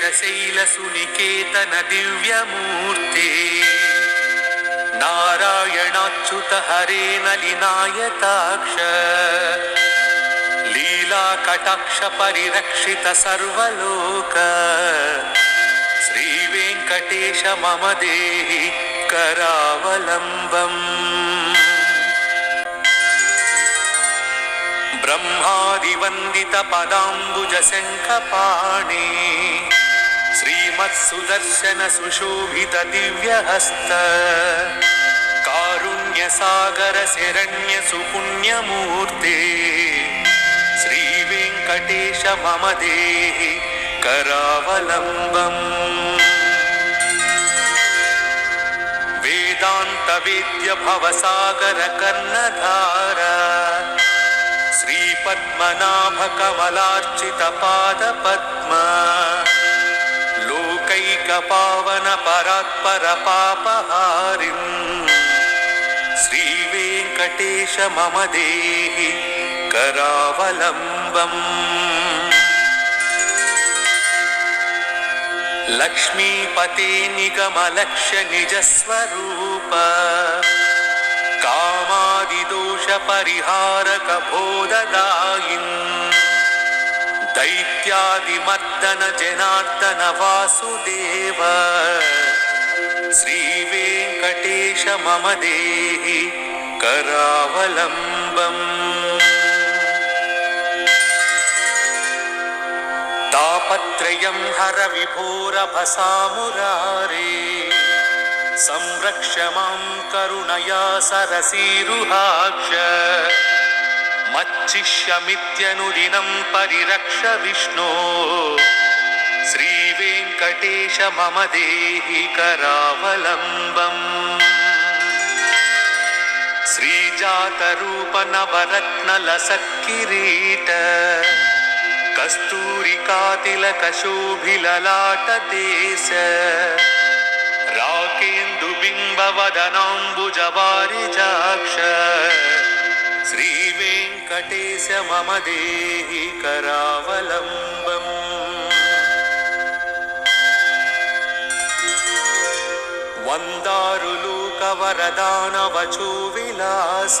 శేషశైలసునికేతన దివ్యమూర్తే. నారాయణాచ్యుత హరే నలినాయతాక్ష లీలా కటాక్ష పరిరక్షిత సర్వలోక. శ్రీ వెంకటేశ మమ శ్రీమత్సుదర్శన సుశోభిత దివ్యహస్త. కారుణ్య సాగర శరణ్య సుపుణ్యమూర్తే శ్రీ వెంకటేశ మమ దేహి కరావలంబం. వేదాంత విద్య భవసాగర కర్ణధార. శ్రీపద్మనాభ కమలార్చిత పాద పద్మ. లోకైక పావన పరాత్పర పాపహారిం. శ్రీ వెంకటేశ మమ దేహి కరావలంబం. లక్ష్మీపతే నిగమలక్ష్య నిజస్వరూప కామాదిదోష పరిహారక బోధదాయిన్ దైత్యాదిమర్దన జనార్దన వాసుదేవ. శ్రీ వెంకటేశ మమ దేహి కరావలంబం. తాపత్రయం హర మచ్చిష్యమిత్యనుదినం పరిరక్ష విష్ణో శ్రీ వెంకటేశ మమ దేహి కరావలంబం శ్రీజాతరూప నవరత్నల సక్కిరీట కస్తూరికాతిలక శోభిలలాట దేశ రాకేందు బింబవదనాంబుజవారిజాక్ష శ్రీ వెంకటేశ మమ దేహి కరావలంబం వందారులోకవరదానవచో విలాస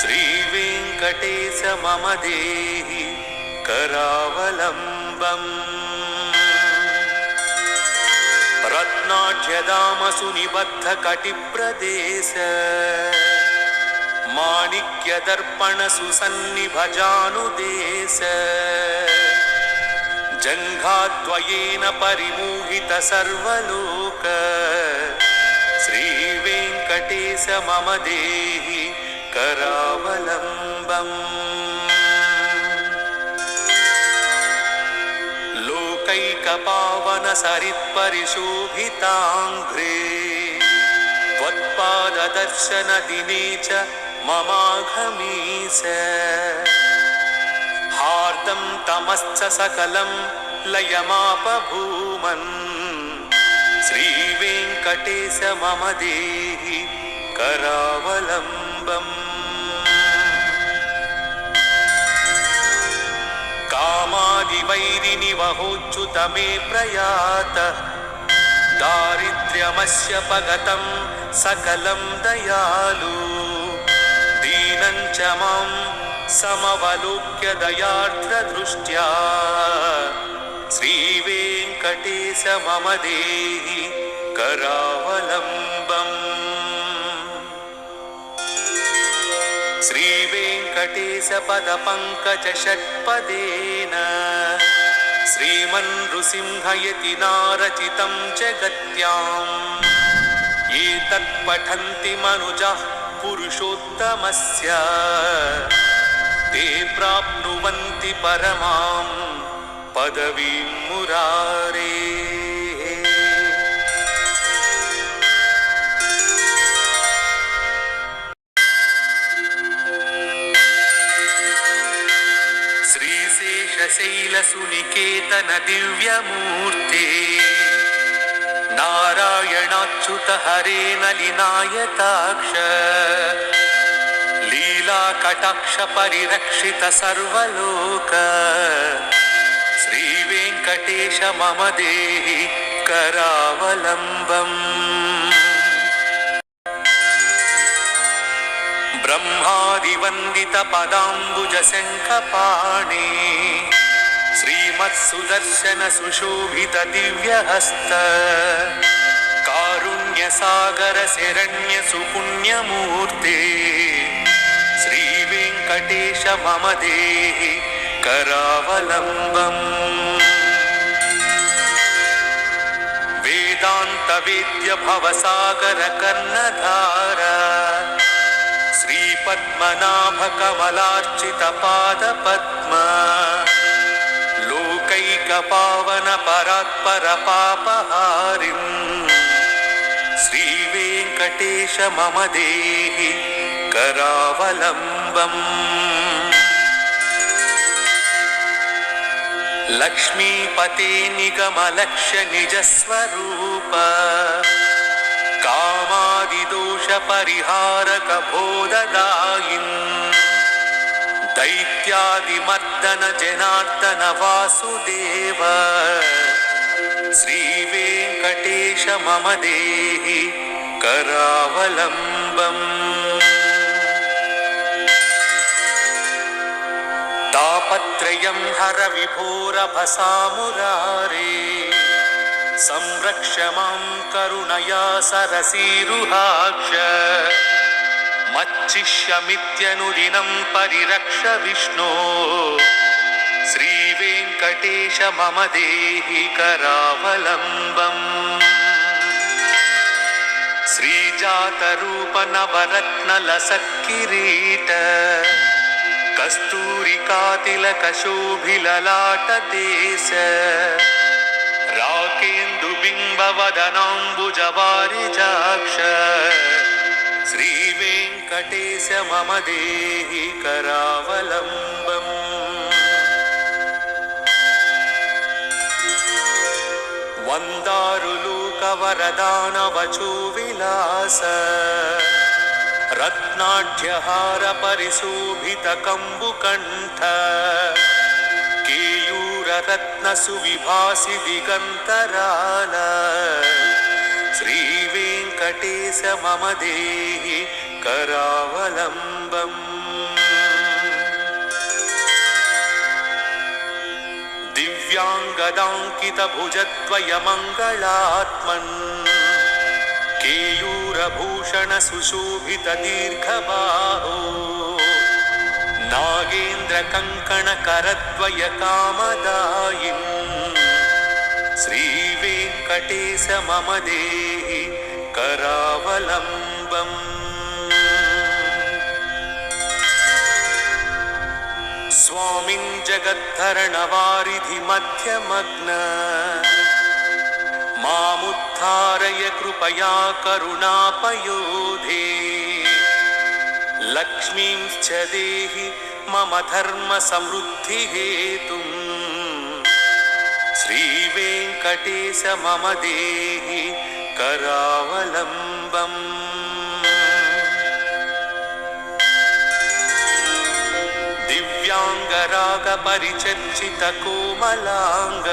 శ్రీ వెంకటేశ మమ దేహి కరావలంబం స్వామిన్ జగద్ధరణ వారిధి మధ్యమగ్న మాముద్ధారయ కృపయా కరుణాపయోధే లక్ష్మీంశ్చ దేహి మమ ధర్మ సమృద్ధి హేతుం శ్రీ त्रिकपावनसरित्परिशोभिताङ्घ्रे त्वत्पाददर्शनदिने च ममाघमी स हार्दं तमश्च सकलं लयमापभूमन् श्रीवेङ्कटेश मम देहि करावलम्बम् कामादिवैरिनिवहोच्युत मे प्रयातः दारिद्र्यमस्य पगतं सकलं दयालु दीनं च मां समवलोक्य दयार्द्रदृष्ट्या श्रीवेङ्कटेश मम देहि करावलम्बम् श्रीवेङ्कटेशपदपङ्कजषट्पदेन श्रीमन्नृसिंहयति नारचितं जगत्याम् एतत् पठन्ति मनुजः पुरुषोत्तमस्य ते प्राप्नुवन्ति परमां पदवीं मुरारेः శైలసునికేతన దివ్యమూర్తే. నారాయణాచ్యుత హరే నలినాయతాక్ష లీలాకటాక్ష పరిరక్షిత సర్వలోక. శ్రీ వెంకటేశ మమ దేహి కరావలంబం. ब्रह्मादिवन्दितपदाम्बुजशङ्खपाणे श्रीमत्सुदर्शनसुशोभितदिव्यहस्त कारुण्यसागरशिरण्यसुपुण्यमूर्ते श्रीवेङ्कटेश मम देहि करावलम्बम् वेदान्तवेद्य भवसागरकर्णधारा श्रीपद्मनाभकमलार्चितपादपद्म लोकैकपावनपरात्परपापहारिम् श्रीवेङ्कटेश मम देहि करावलम्बम् लक्ष्मीपते निगमलक्ष्य निजस्वरूप कामादिदोषपरिहारकबोधदायिन् दैत्यादिमर्दन जनार्दन वासुदेव श्रीवेङ्कटेश मम देहि करावलम्बम् तापत्रयं हर विभोरभसामुरारे संरक्ष मां करुणया सरसीरुहाक्ष मच्चिष्यमित्यनुदिनं परिरक्ष विष्णो श्रीवेङ्कटेश मम देहि करावलम्बम् श्रीजातरूपनवरत्नलसत्किरीट कस्तूरिकातिलकशोभिललाटदेश राकेन्दुबिम्बवदनाम्बुजवारिजाक्ष श्रीवेङ्कटेश मम देहि करावलम्बम् वन्दारुलूकवरदानवचो विलास रत्नाढ्यहार परिशोभितकम्बुकण्ठ केयूररत्नसुविभासि दिगन्तराल श्रीवेङ्कटेश मम देहि करावलम्बम् दिव्याङ्गदाङ्कितभुजद्वयमङ्गलात्मन् केयूरभूषणसुशोभितदीर्घबाहो नागेन्द्रकङ्कणकरद्वयकामदायिन् श्रीवेङ्कटेश मम देहि करावलम्बम् स्वामिन् जगद्धरणवारिधिमध्यमग्न मामुद्धारय कृपया करुणापयोधे లక్ష్మీం దేహి మమ ధర్మ సమృద్ధి హేతు. శ్రీ వెంకటేశ మమ దేహి కరావలంబం. దివ్యాంగరాగ పరిచర్చిత కోమలాంగ.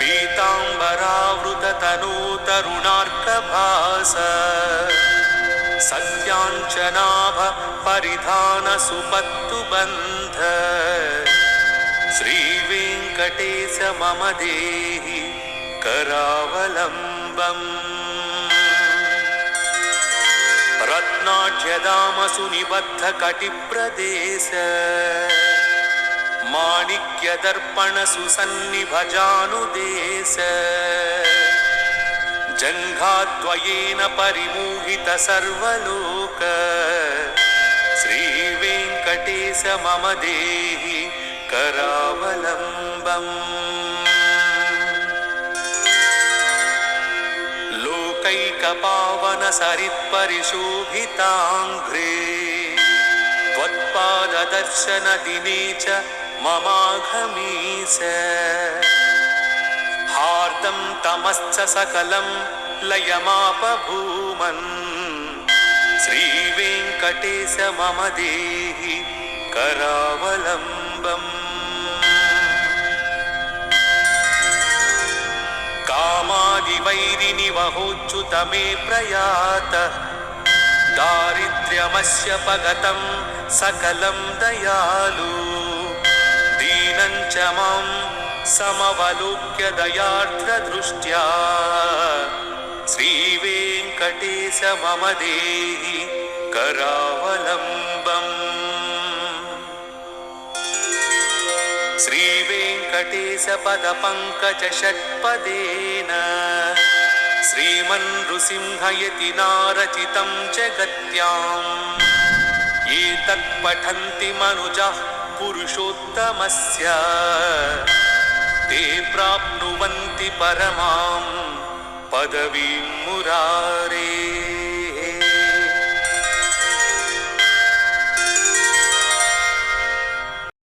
పీతాంబరావృత తనూతరుణార్క భాస सत्याञ्चनाभ परिधानसुपत्तुबन्ध श्रीवेङ्कटेश मम देहि करावलम्बम् रत्नाढ्यदामसुनिबद्धकटिप्रदेश माणिक्यदर्पणसुसन्निभजानुदेश जङ्घाद्वयेन परिमोहित सर्वलोक। श्रीवेङ्कटेश मम देहि करावलम्बम्। लोकैकपावनसरित्परिशोभिताङ्घ्रे। त्वत्पाददर्शनदिने च అమితం తమశ్చ సకలం లయమాప శ్రీ శ్రీవేంకటేశ మమ దేహి కరావలంబం. కామాదివైరిని వహోచ్యుతమే ప్రయాత. దారిద్ర్యమస్య పగతం సకలం దయాలు. దీనం చ మాం సమవలోక్య దయార్థ దృష్ట్యా శ్రీవేంకటేశ మమ దేహి కరావలంబం. శ్రీవేంకటేశ పద పంకజ షట్పదేన శ్రీమన్ నృసింహయతి నారచితం జగత్యాం. ఏ తత్పఠంతి మనుజ పురుషోత్తమస్య. ते प्राप्नुवन्ति परमां पदवीं मुरारे